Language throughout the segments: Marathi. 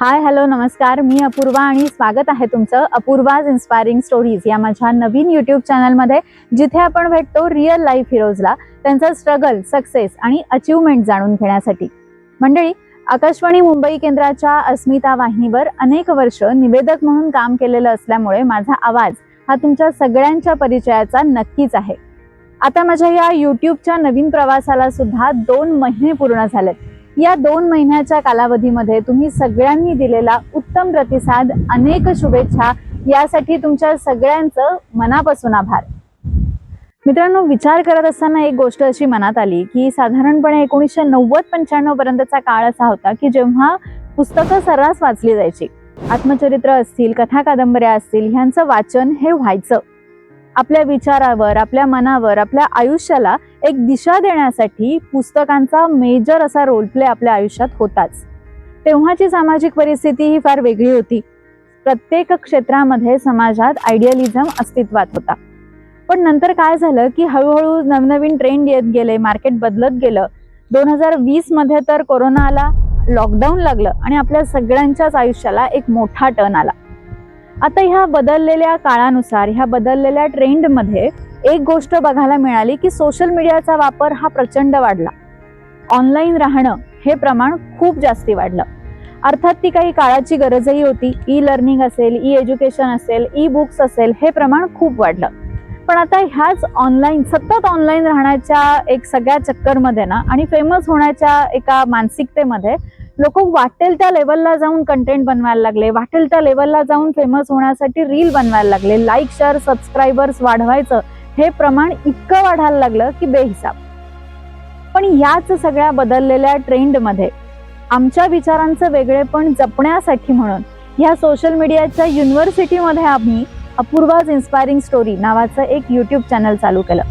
हाय हॅलो नमस्कार. मी अपूर्वा आणि स्वागत आहे तुमचं अपूर्वाज इन्स्पायरिंग स्टोरीज या माझ्या नवीन युट्यूब चॅनलमध्ये जिथे आपण भेटतो रिअल लाईफ हिरोजला त्यांचा स्ट्रगल सक्सेस आणि अचिव्हमेंट जाणून घेण्यासाठी. मंडळी आकाशवाणी मुंबई केंद्राच्या अस्मिता वाहिनीवर अनेक वर्ष निवेदक म्हणून काम केलेलं असल्यामुळे माझा आवाज हा तुमच्या सगळ्यांच्या परिचयाचा नक्कीच आहे. आता माझ्या या युट्यूबच्या नवीन प्रवासाला सुद्धा दोन महिने पूर्ण झालेत. या दोन महिन्याच्या कालावधीमध्ये तुम्ही सगळ्यांनी दिलेला उत्तम प्रतिसाद अनेक शुभेच्छा. यासाठी तुमच्या सगळ्यांचं मनापासून आभार. मित्रांनो विचार करत असताना एक गोष्ट अशी मनात आली की साधारणपणे एकोणीसशे नव्वद पंच्याण्णव पर्यंतचा काळ असा होता की जेव्हा पुस्तकं सर्रास वाचली जायची. आत्मचरित्र असतील कथा कादंबऱ्या असतील ह्यांचं वाचन हे व्हायचं. आपल्या विचारावर आपल्या मनावर आपल्या आयुष्याला एक दिशा देण्यासाठी पुस्तकांचा मेजर असा रोल प्ले आपल्या आयुष्यात होताच. तेव्हाची सामाजिक परिस्थिती ही फार वेगळी होती. प्रत्येक क्षेत्रामध्ये समाजात आयडियलिझम अस्तित्वात होता. पण नंतर काय झालं की हळूहळू नवनवीन ट्रेंड येत गेले मार्केट बदलत गेलं. दोन हजार वीसमध्ये तर कोरोना आला लॉकडाऊन लागलं आणि आपल्या सगळ्यांच्याच आयुष्याला एक मोठा टर्न आला. आता ह्या बदललेल्या काळानुसार ह्या बदललेल्या ट्रेंडमध्ये एक गोष्ट बघायला मिळाली की सोशल मीडियाचा वापर हा प्रचंड वाढला. ऑनलाईन राहणं हे प्रमाण खूप जास्ती वाढलं. अर्थात ती काही काळाची गरजही होती. ई लर्निंग असेल ई एज्युकेशन असेल ई बुक्स असेल हे प्रमाण खूप वाढलं. पण आता ह्याच ऑनलाईन सतत ऑनलाईन राहण्याच्या एक सगळ्या चक्करमध्ये ना आणि फेमस होण्याच्या एका मानसिकतेमध्ये लोक वाटेल त्या लेवलला जाऊन कंटेंट बनवायला लागले वाटेल त्या लेवलला जाऊन फेमस होण्यासाठी रील बनवायला लागले. लाईक शेअर सबस्क्रायबर्स वाढवायचं हे प्रमाण इतकं वाढायला लागलं की बेहिसाब. पण याच सगळ्या बदललेल्या ट्रेंडमध्ये आमच्या विचारांचं वेगळेपण जपण्यासाठी म्हणून ह्या सोशल मीडियाच्या युनिव्हर्सिटीमध्ये आम्ही अपूर्वाज इन्स्पायरिंग स्टोरी नावाचं एक यूट्यूब चॅनल चालू केलं.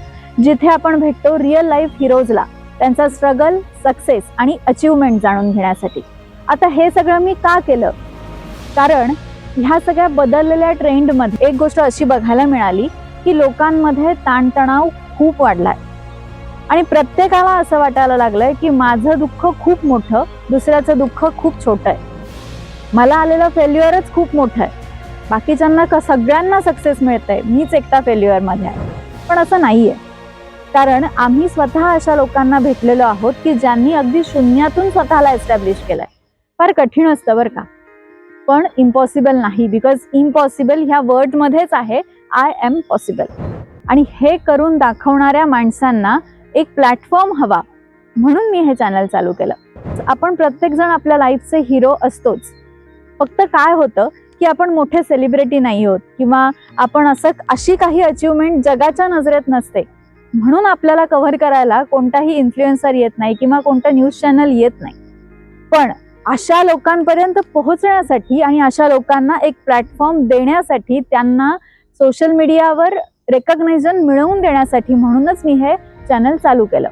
जिथे आपण भेटतो रिअल लाईफ हिरोजला त्यांचा स्ट्रगल सक्सेस आणि अचिव्हमेंट जाणून घेण्यासाठी. आता हे सगळं मी का केलं? कारण ह्या सगळ्या बदललेल्या ट्रेंडमध्ये एक गोष्ट अशी बघायला मिळाली की लोकांमध्ये ताणतणाव खूप वाढलाय. आणि प्रत्येकाला असं वाटायला लागलंय की माझं दुःख खूप मोठं दुसऱ्याचं दुःख खूप छोटं आहे. मला आलेलं फेल्युअरच खूप मोठं आहे. बाकीच्यांना क- सगळ्यांना सक्सेस मिळतंय. मीच एकटा फेल्युअरमध्ये आहे. पण असं नाही आहे कारण आम्ही स्वतः अशा लोकांना भेटलेलो आहोत की ज्यांनी अगदी शून्यातून स्वतःला एस्टॅब्लिश केलंय. फार कठीण असतं बरं का. पण इम्पॉसिबल नाही बिकॉज इम्पॉसिबल ह्या वर्डमध्येच आहे आय एम पॉसिबल आणि हे करून दाखवणाऱ्या माणसांना एक प्लॅटफॉर्म हवा. म्हणून मी हे चॅनल चालू केलं. आपण प्रत्येकजण आपल्या लाईफचे हिरो असतोच. फक्त काय होतं की आपण मोठे सेलिब्रिटी नाही होत किंवा आपण असं अशी काही अचिव्हमेंट जगाच्या नजरेत नसते. म्हणून आपल्याला कव्हर करायला कोणताही इन्फ्लुएन्सर येत नाही किंवा कोणता न्यूज चॅनल येत नाही. पण अशा लोकांपर्यंत पोहोचण्यासाठी आणि अशा लोकांना एक प्लॅटफॉर्म देण्यासाठी त्यांना सोशल मीडियावर रेकग्नायझन मिळवून देण्यासाठी म्हणूनच मी हे चॅनल चालू केलं.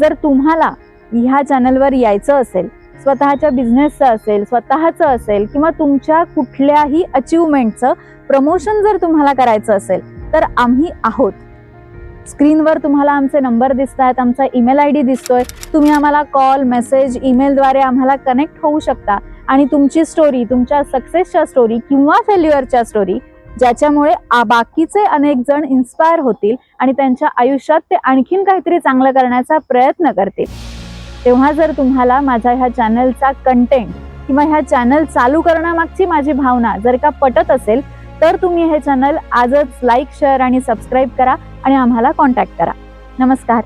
जर तुम्हाला ह्या चॅनलवर यायचं असेल स्वतःच्या बिझनेसचं असेल स्वतःचं असेल किंवा तुमच्या कुठल्याही अचिव्हमेंटचं प्रमोशन जर तुम्हाला करायचं असेल तर आम्ही आहोत. स्क्रीनवर तुम्हाला आमचे नंबर दिसत आहेत आमचा ईमेल आय डी दिसतोय. तुम्ही आम्हाला कॉल मेसेज ईमेलद्वारे आम्हाला कनेक्ट होऊ शकता. आणि तुमची स्टोरी तुमच्या सक्सेसच्या स्टोरी किंवा फेल्युअरच्या स्टोरी ज्याच्यामुळे आ- बाकीचे अनेक जण इन्स्पायर होतील आणि त्यांच्या आयुष्यात ते आणखीन काहीतरी चांगलं करण्याचा प्रयत्न करतील. तेव्हा जर तुम्हाला माझ्या ह्या चॅनलचा कंटेंट किंवा ह्या चॅनल चालू करण्यामागची माझी भावना जर का पटत असेल तर तुम्ही हे चॅनल आजच लाईक शेअर आणि सबस्क्राईब करा आणि आम्हाला कॉन्टॅक्ट करा. नमस्कार.